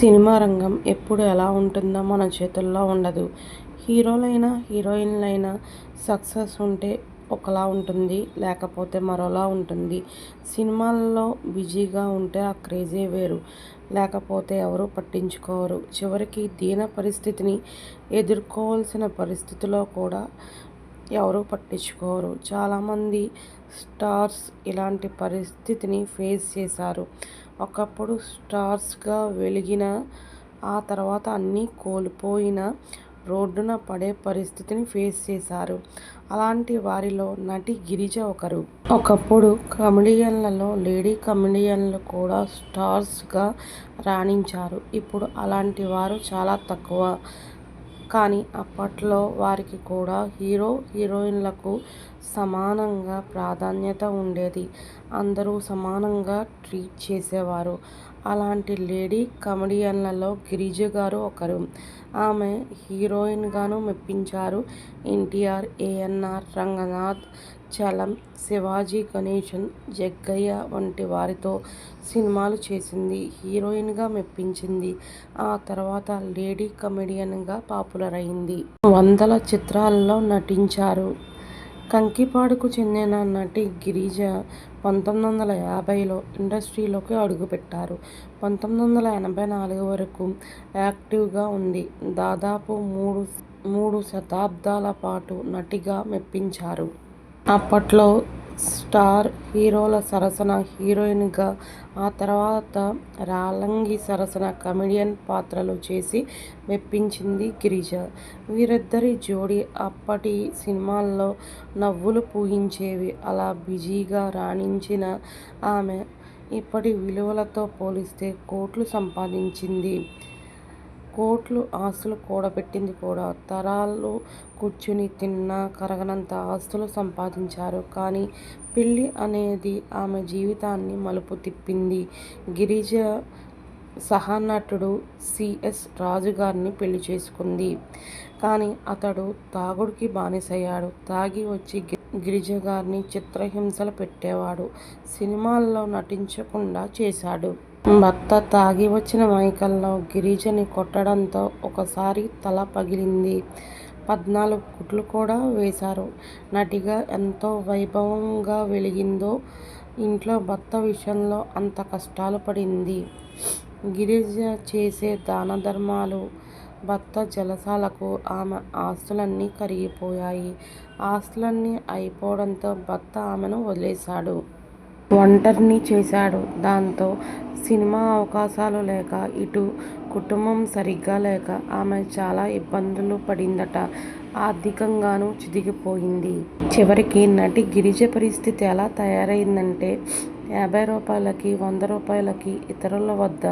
Cinema రంగం ఎప్పుడు ఎలా ఉంటుందో మన చేతుల్లో ఉండదు. హీరోలైనా హీరోయిన్లైనా సక్సెస్ ఉంటే ఒకలా ఉంటుంది లేకపోతే మరోలా ఉంటుంది. సినిమాల్లో బిజీగా ఉంటే ఆ క్రేజే వేరు. లేకపోతే ఎవరు పట్టించుకోరు. చివరికి దీన పరిస్థితిని ఎదుర్కోవాల్సిన పరిస్థితిలో కూడా ఎవరు పట్టించుకోరు. చాలామంది స్టార్స్ ఇలాంటి పరిస్థితిని ఫేస్ చేశారు. ఒకప్పుడు స్టార్స్గా వెలిగిన ఆ తర్వాత అన్నీ కోల్పోయిన రోడ్డున పడే పరిస్థితిని ఫేస్ చేశారు. అలాంటి వారిలో నటి గిరిజ ఒకరు. ఒకప్పుడు కమెడియన్లలో లేడీ కమెడియన్లు కూడా స్టార్స్గా రాణించారు. ఇప్పుడు అలాంటి వారు చాలా తక్కువ. కానీ అప్పట్లో వారికి కూడా హీరో హీరోయిన్లకు సమానంగా ప్రాధాన్యత ఉండేది. అందరూ సమానంగా ట్రీట్ చేసేవారు. అలాంటి లేడీ కమెడియన్లలో గిరిజ గారు ఒకరు. ఆమె హీరోయిన్గాను మెప్పించారు. ఎన్టీఆర్ ఏఎన్ఆర్ రంగనాథ్ చలం శివాజీ గణేశన్ జగ్గయ్య వంటి వారితో సినిమాలు చేసింది. హీరోయిన్గా మెప్పించింది. ఆ తర్వాత లేడీ కమెడియన్గా పాపులర్ అయింది వందల చిత్రాల్లో నటించారు. కంకిపాడుకు చెందిన నటి గిరిజ పంతొమ్మిది వందల యాభైలో ఇండస్ట్రీలోకి అడుగుపెట్టారు. పంతొమ్మిది వందల ఎనభై నాలుగు వరకు యాక్టివ్గా ఉంది దాదాపు మూడు మూడు శతాబ్దాల పాటు నటిగా మెప్పించారు. అప్పట్లో స్టార్ హీరోల సరసన హీరోయిన్గా ఆ తర్వాత రాలంగి సరసన కమెడియన్ పాత్రలు చేసి మెప్పించింది గిరిజ. వీరిద్దరి జోడి అప్పటి సినిమాల్లో నవ్వులు పూయించేవి. అలా బిజీగా రాణించిన ఆమె ఇప్పటి విలువలతో పోలిస్తే కోట్లు సంపాదించింది. కోట్లు ఆస్తులు కూడబెట్టింది కూడా. తరాలు కూర్చుని తిన్నా కరగనంత ఆస్తులు సంపాదించారు. కానీ పెళ్ళి అనేది ఆమె జీవితాన్ని మలుపు తిప్పింది. గిరిజ సహనటుడు సిఎస్ రాజు గారిని పెళ్ళి చేసుకుంది. కానీ అతడు తాగుడికి బానిసయ్యాడు. తాగి వచ్చి గిరిజ గారిని చిత్రహింసలు పెట్టేవాడు. సినిమాల్లో నటించకుండా చేశాడు. భర్త తాగి వచ్చిన మైకల్లో గిరిజని కొట్టడంతో ఒకసారి తల పగిలింది. పద్నాలుగు కుట్లు కూడా వేశారు. నటిగా ఎంతో వైభవంగా వెలిగిందో ఇంట్లో భర్త విషయంలో అంత కష్టాలు పడింది. గిరిజ చేసే దాన ధర్మాలు భర్త జలసాలకు ఆమె ఆస్తులన్నీ కరిగిపోయాయి. ఆస్తులన్నీ అయిపోవడంతో భర్త ఆమెను వదిలేశాడు. ఒంటరిని చేశాడు. దాంతో సినిమా అవకాశాలు లేక ఇటు కుటుంబం సరిగ్గా లేక ఆమె చాలా ఇబ్బందులు పడిందట. ఆర్థికంగానూ చిదిగిపోయింది. చివరికి నటి గిరిజ పరిస్థితి ఎలా తయారైందంటే యాభై రూపాయలకి వంద రూపాయలకి ఇతరుల వద్ద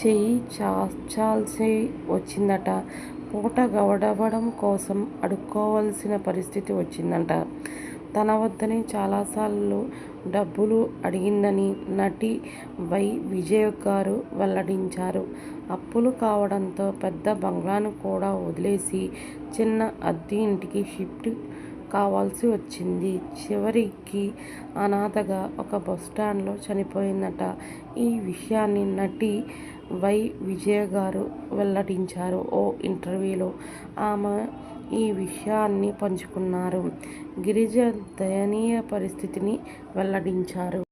చెయ్యి చాచాల్సి వచ్చిందట. పూట గవడవడం కోసం అడుక్కోవాల్సిన పరిస్థితి వచ్చిందట. తన వద్దనే చాలాసార్లు డబ్బులు అడిగిందని నటి వై విజయ్ గారు వెల్లడించారు. అప్పులు కావడంతో పెద్ద బంగ్లాను కూడా వదిలేసి చిన్న అద్దె ఇంటికి షిఫ్ట్ కావాల్సి వచ్చింది. చివరికి అనాథగా ఒక బస్టాండ్లో చనిపోయిందట. ఈ విషయాన్ని నటి వై విజయ గారు వెల్లడించారు. ఓ ఇంటర్వ్యూలో ఆమె ఈ విషయాన్ని పంచుకున్నారు. గిరిజ దయనీయ పరిస్థితిని వెల్లడించారు.